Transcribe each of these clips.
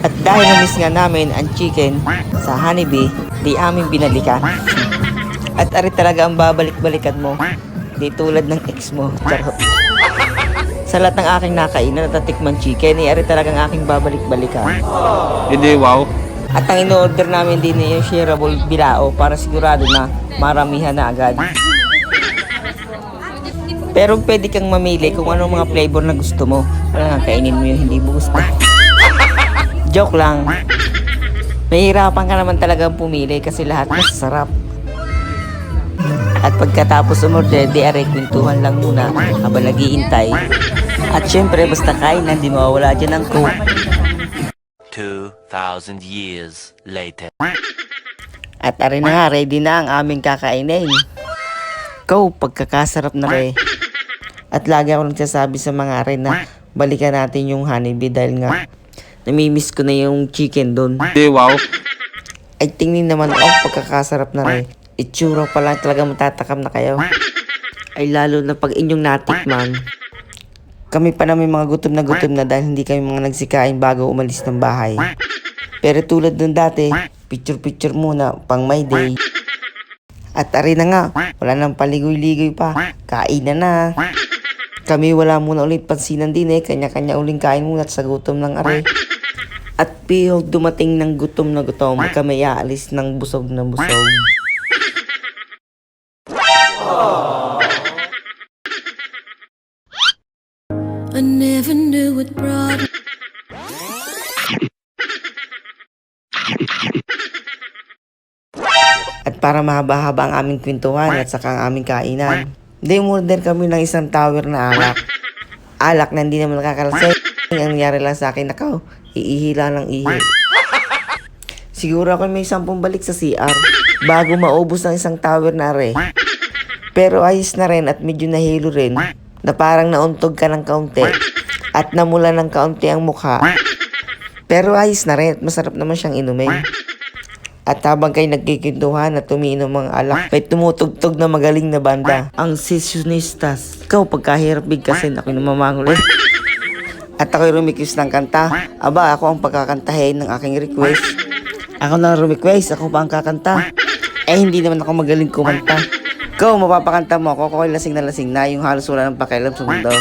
At dahil na-miss nga namin ang chicken sa Honeybee, di amin binalikan. At ari talaga ang babalik-balikan mo. Di tulad ng ex mo. Charot. Sa lahat ng aking nakainan at natikman chicken, eh, ari talagang aking babalik-balikan. Hindi, wow. At ang in-order namin din ay yung shareable bilao para sigurado na maramihan na agad. Pero pwede kang mamili kung anong mga flavor na gusto mo. Wala nga, kainin mo yun, hindi mo gusto. Joke lang. Mahirapan ka naman talagang pumili kasi lahat masarap. At pagkatapos umorder, di kwentuhan lang muna habang naghihintay. At syempre, basta kain na, di mawawala dyan ang coke. 2,000 years later. At ari na nga, ready na ang aming kakainin. Go, pagkakasarap na re. At lagi ako nagsasabi sa mga are na balikan natin yung honeybee dahil nga namimiss ko na yung chicken doon. Hindi, wow. Ay tingnin naman oh, pagkakasarap na re. Itsura pa lang talaga matatakam na kayo. Ay lalo na pag inyong natikman. Kami pa namin mga gutom na gutom na dahil hindi kami mga nagsikain bago umalis ng bahay. Pero tulad ng dati, picture-picture muna pang my day. At ari na nga, wala nang paligoy-ligoy pa. Kain na na. Kami wala muna ulit pansinan din eh. Kanya-kanya uling kain muna at sa gutom ng ari. At pihog dumating ng gutom na gutom, kami aalis ng busog na busog. I never knew it brought At para mahaba-haba ang aming kwentuhan at saka ang aming kainan, di umorder kami ng isang tower na alak. Alak na hindi naman nakakalasay. Ang nangyari lang sa akin, nakaw, iihila ng ihi. Siguro ako may sampung balik sa CR bago maubos ng isang tower na are. Pero ayos na rin at medyo nahilo rin na parang nauntog ka ng kaunti at namula ng kaunti ang mukha. Pero ayos na rin at masarap naman siyang inumin. At habang kayo nagkikintuhan at tumiinom mga alak, may tumutugtog na magaling na banda, ang Sessionistas. Ikaw, pagkahirap bigkasin, ako namamangol eh. At ako'y rumikis ng kanta. Aba, ako ang pagkakantahin ng aking request. Ako na request, ako pa ang kakanta. Eh, hindi naman ako magaling kumanta. Ikaw, mapapakanta mo ako, ako'y lasing na lasing na, yung halos wala ng pakialam sa mundo.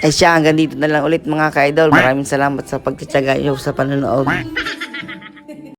Eh siya, hanggang dito na lang ulit mga ka-idol. Maraming salamat sa pagtsatsaga niyo sa panonood.